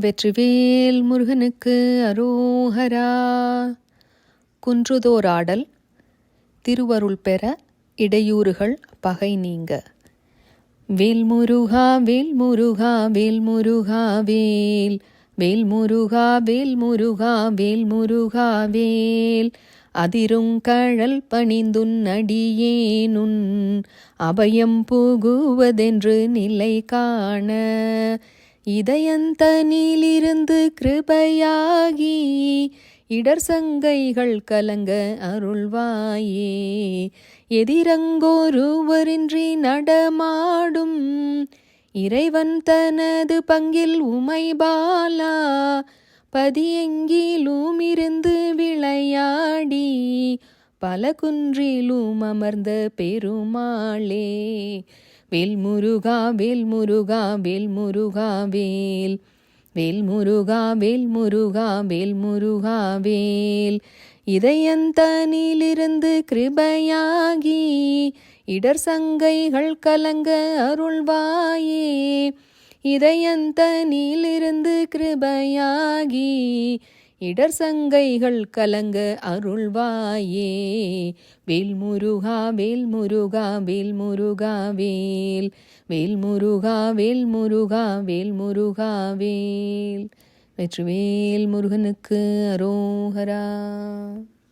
வெற்றிவேல் முருகனுக்கு அரோஹரா. குன்றுதோராடல் திருவருள் பெற இடையூறுகள் பகை நீங்க. வேல்முருகா வேல்முருகா வேல்முருகா வேல். வேல்முருகா வேல்முருகா வேல்முருகா வேல். வேல் அதிருங்கழல் பணிந்துன் அடியேனுன் அபயம் புகுவதென்று நிலை காண. இதயந்தனிலிருந்து கிருபையாகி இடர் சங்கைகள் கலங்க அருள்வாயே. எதிரங்கோருவரின்றி நடமாடும் இறைவன் தனது பங்கில் உமை பாலா பதியெங்கிலும் இருந்து விளையாடி பல குன்றிலும் அமர்ந்த பெருமாளே. வேல் முருகா வேல் முருகா வேல். முருகா வேல் வேல் முருகா வேல் முருகா வேல் முருகா வேல். இதயந்தனிலிருந்து கிருபையாகி இடர் சங்கைகள் கலங்க அருள்வாயே. இதயந்தனிலிருந்து கிருபையாகி இடர் சங்கைகள் கலங்க அருள்வாயே. வேல் முருகா வேல் முருகா வேல். முருகா வேல் வேல் முருகா வேல். முருகா வேல் முருகா வேல் வெற்றிவேல் முருகனுக்கு அரோஹரா